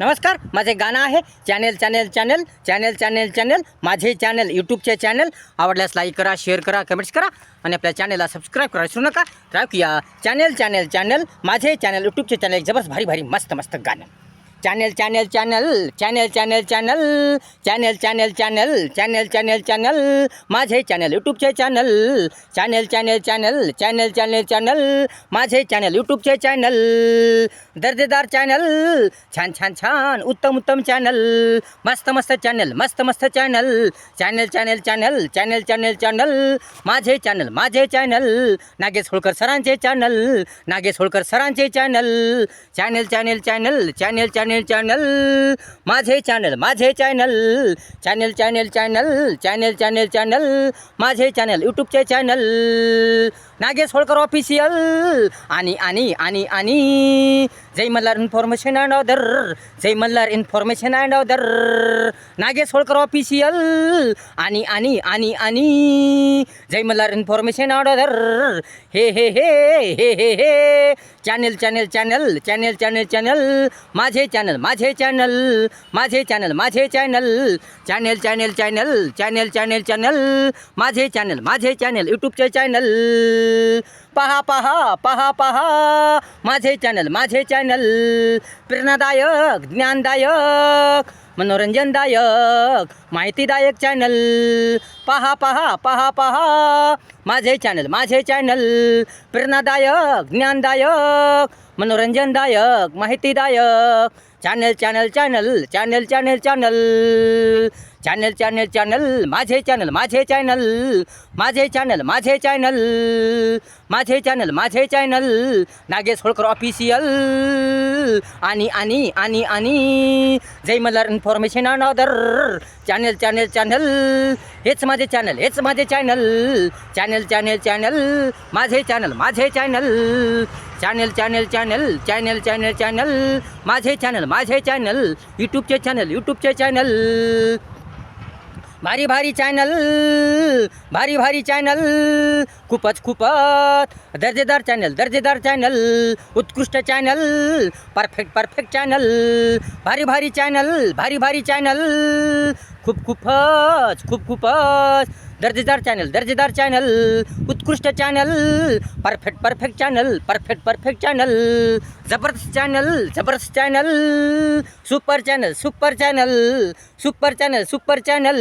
नमस्कार माझे गाणं आहे channel channel channel channel channel channel माझे चॅनल यूट्यूबचे चॅनल. आवडल्यास लाईक करा शेअर करा कमेंट्स करा आणि आपल्या चॅनलला सबस्क्राईब करा विसरू नका. तर या चॅनेल चॅनेल चॅनल माझे चॅनल यूट्यूबचे चॅनेल एक जबरदस्त भारी भारी मस्त मस्त गाणं. Channel channel channel channel channel channel channel channel channel channel channel channel माझे channel यूट्यूबचे channel channel channel channel channel channel channel माझे चॅनल यूट्यूबचे चॅनल दर्जेदार चॅनल छान छान छान उत्तम उत्तम चॅनल मस्त मस्त चॅनल मस्त मस्त channel channel channel channel channel channel channel माझे चॅनल माझे चॅनल नागेश होळकर सरांचे channel Nagesh Holkar सरांचे channel channel channel channel channel channel channel माझे चॅनल माझे channel channel channel channel channel channel channel माझे चॅनल यूट्यूबचे चॅनल नागेश होळकर ऑफिशियल आणि आणि आणि आणि. Jai Malhar information and other Jai Malhar information and other Nagesh Holkar official आणि आणि आणि आणि. Jai Malhar information and other हे हे हे हे हे हे. Channel channel channel channel channel channel माझे चॅनल माझे चॅनल माझे चॅनल माझे channel channel channel channel channel channel channel माझे चॅनल माझे चॅनल यूट्यूबचे चॅनल पहा पहा पहा पहा. माझे चॅनल माझे चॅनल प्रेरणादायक ज्ञानदायक मनोरंजनदायक माहितीदायक चॅनल पहा पहा पहा पहा. माझे चॅनल माझे चॅनल प्रेरणादायक ज्ञानदायक मनोरंजनदायक माहितीदायक. Channel channel channel channel channel channel channel channel channel माझे चॅनल माझे चॅनल माझे चॅनल माझे चॅनल माझे चॅनल माझे चॅनल नागेश होळकर ऑफिशियल आणि आणि आणि आणि Jai Malhar information and other channel channel channel हेच माझे चॅनल हेच माझे चॅनल चॅनल चॅनल चॅनल माझे चॅनल माझे channel channel channel channel channel channel channel माझे चॅनल माझे चॅनल यूट्यूबचे चॅनल यूट्यूबचे चॅनल भारी भारी चॅनल भारी भारी चॅनल खूपच खूपच दर्जेदार चॅनल दर्जेदार चॅनल उत्कृष्ट चॅनल परफेक्ट परफेक्ट चॅनल भारी भारी चॅनल भारी भारी चॅनल खूप खूपच खूप खूपच दर्जेदार चॅनल दर्जेदार चॅनल उत्कृष्ट channel perfect perfect channel perfect perfect channel जबरदस्त चॅनल जबरदस्त channel super channel super channel super channel super channel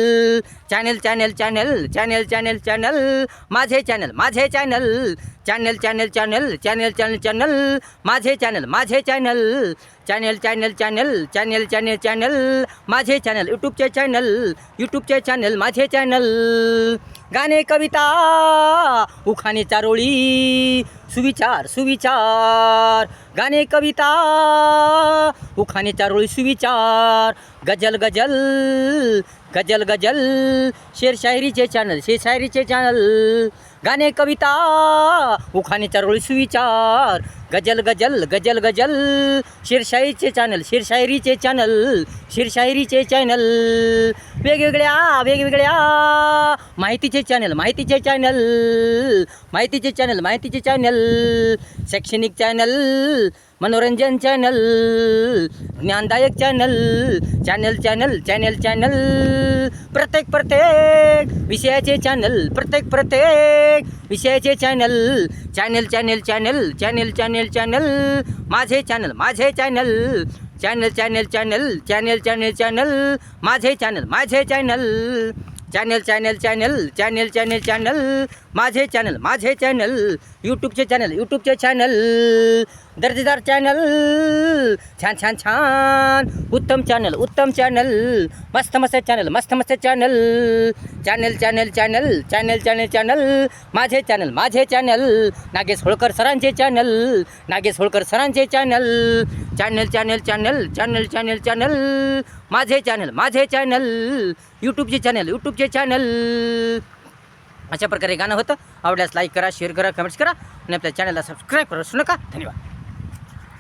channel channel channel channel channel channel माझे चॅनल माझे channel channel channel channel channel channel channel माझे channel माझे channel channel channel channel channel channel channel माझे channel यूट्यूबचे channel यूट्यूबचे channel माझे channel गाणे कविता उखाणे चारोळी सुविचार सुविचार. गाणे कविता उखाणे चारोळी सुविचार. गजल गजल गजल गजल. शेरशायरीचे चॅनल शेरशायरीचे चॅनल गाणे कविता उखाणे चारोळी सुविचार. गजल गजल गजल गजल. शेरशायरीचे चॅनल शिरशायरीचे चॅनल शेरशायरीचे चॅनल वेगवेगळ्या वेगवेगळ्या. माहितीचे चॅनल माहितीचे चॅनल माहितीचे चॅनल माहितीचे चॅनल शैक्षणिक चॅनल मनोरंजन channel ज्ञानदायक channel channel channel channel channel प्रत्येक प्रत्येक विषयाचे चॅनल प्रत्येक प्रत्येक विषयाचे channel channel channel channel channel channel channel माझे चॅनल माझे channel channel channel channel channel channel channel माझे चॅनल माझे channel. Channel channel channel channel channel channel माझे चॅनल माझे चॅनल यूट्यूबचे चॅनल यूट्यूबचे चॅनल दर्जेदार चॅनल छान छान छान उत्तम चॅनल उत्तम चॅनल मस्त मस्त चॅनल मस्त मस्त channel channel channel channel channel channel channel माझे चॅनल माझे चॅनल नागेश होळकर सरांचे channel Nagesh Holkar सरांचे channel channel channel channel channel channel channel. माझे चॅनल माझे चॅनल. यूट्यूबचे चॅनल यूट्यूबचे चॅनल. अशा प्रकारे गाणं होतं. आवडल्यास लाईक करा शेअर करा कमेंट्स करा. आणि आपल्या चॅनलला सबस्क्राईब करू नका. धन्यवाद.